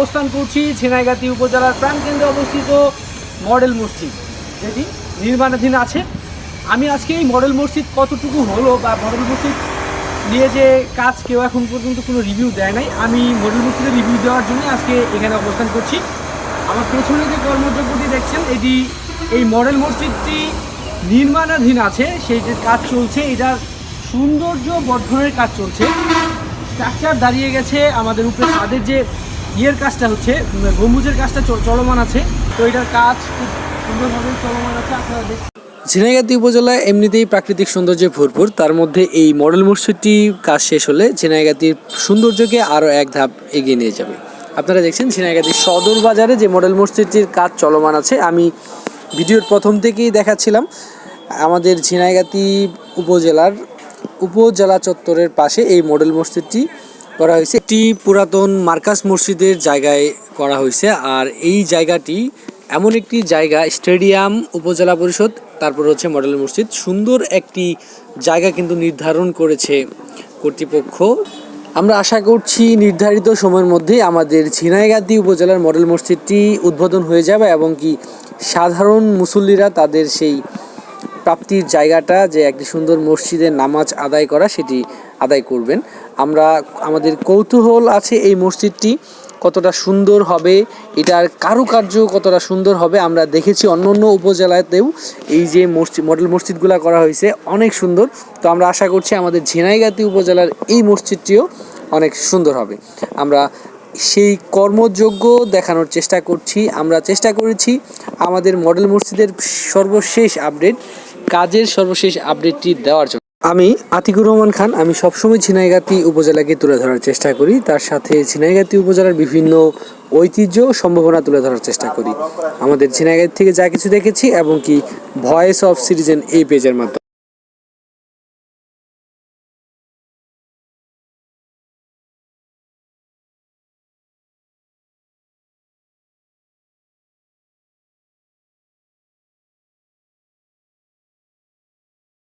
অবস্থান করছি ঝিনাইগাতি উপজেলার প্রাণকেন্দ্রে অবস্থিত মডেল মসজিদ, যেটি নির্মাণাধীন আছে। আমি আজকে এই মডেল মসজিদ কতটুকু হলো বা মডেল মসজিদ নিয়ে যে কাজ কেউ এখন পর্যন্ত কোনো রিভিউ দেয় নাই, আমি মডেল মসজিদের রিভিউ দেওয়ার জন্য আজকে এখানে অবস্থান করছি। আমার পেছনে যে কর্মযোগ্যটি দেখছেন, এটি এই মডেল মসজিদটি নির্মাণাধীন আছে, সেই যে কাজ চলছে, এটার সৌন্দর্য বর্ধনের কাজ চলছে। স্ট্রাকচার দাঁড়িয়ে গেছে আমাদের উপরে, তাদের যে ইয়ের কাজটা হচ্ছে গম্বুজের কাজটা চলমান আছে। তো এটার কাজ খুব সুন্দরভাবে চলমান আছে, আপনারা দেখতে ঝিনাইগাতি উপজেলায় এমনিতেই প্রাকৃতিক সৌন্দর্যে ভরপুর। তার মধ্যে এই মডেল মসজিদটি কাজ শেষ হলে ঝিনাইগাতির সৌন্দর্যকে আরও এক ধাপ এগিয়ে নিয়ে যাবে। আপনারা দেখছেন ঝিনাইগাতি সদর বাজারে যে মডেল মসজিদটির কাজ চলমান আছে। আমি ভিডিওর প্রথম থেকেই দেখাচ্ছিলাম, আমাদের ঝিনাইগাতি উপজেলার উপজেলা চত্বরের পাশে এই মডেল মসজিদটি করা হয়েছে। একটি পুরাতন মার্কাস মসজিদের জায়গায় করা হয়েছে আর এই জায়গাটি এমন একটি জায়গা, স্টেডিয়াম, উপজেলা পরিষদ, তারপর হচ্ছে মডেল মসজিদ। সুন্দর একটি জায়গা কিন্তু নির্ধারণ করেছে কর্তৃপক্ষ। আমরা আশা করছি নির্ধারিত সময়ের মধ্যে আমাদের ঝিনাইগাতি উপজেলার মডেল মসজিদটি উদ্বোধন হয়ে যাবে এবং কি সাধারণ মুসল্লিরা তাদের সেই প্রাপ্তির জায়গাটা যে একটি সুন্দর মসজিদের নামাজ আদায় করা, সেটি আদায় করবেন। আমরা, আমাদের কৌতূহল আছে এই মসজিদটি কতটা সুন্দর হবে, এটার কারুকার্য কতটা সুন্দর হবে, আমরা দেখেছি অন্য অন্য উপজেলাতেও এই যে মসজিদ, মডেল মসজিদগুলো করা হয়েছে, অনেক সুন্দর। তো আমরা আশা করছি আমাদের ঝিনাইগাতি উপজেলার এই মসজিদটিও অনেক সুন্দর হবে। আমরা সেই কর্মযোগ্য দেখানোর চেষ্টা করছি, আমরা চেষ্টা করেছি আমাদের মডেল মসজিদের সর্বশেষ আপডেট কাজের সর্বশেষ আপডেটটি দেওয়ার জন্য। আমি আতিকুর রহমান খান, আমি সবসময় ঝিনাইগাতি উপজেলাকে তুলে ধরার চেষ্টা করি। তার সাথে ঝিনাইগাতি উপজেলার বিভিন্ন ঐতিহ্য সম্ভাবনা তুলে ধরার চেষ্টা করি। আমাদের ঝিনাইগাতি থেকে যা কিছু দেখেছি, এবং কি ভয়েস অফ সিটিজেন এই পেজের মাধ্যমে।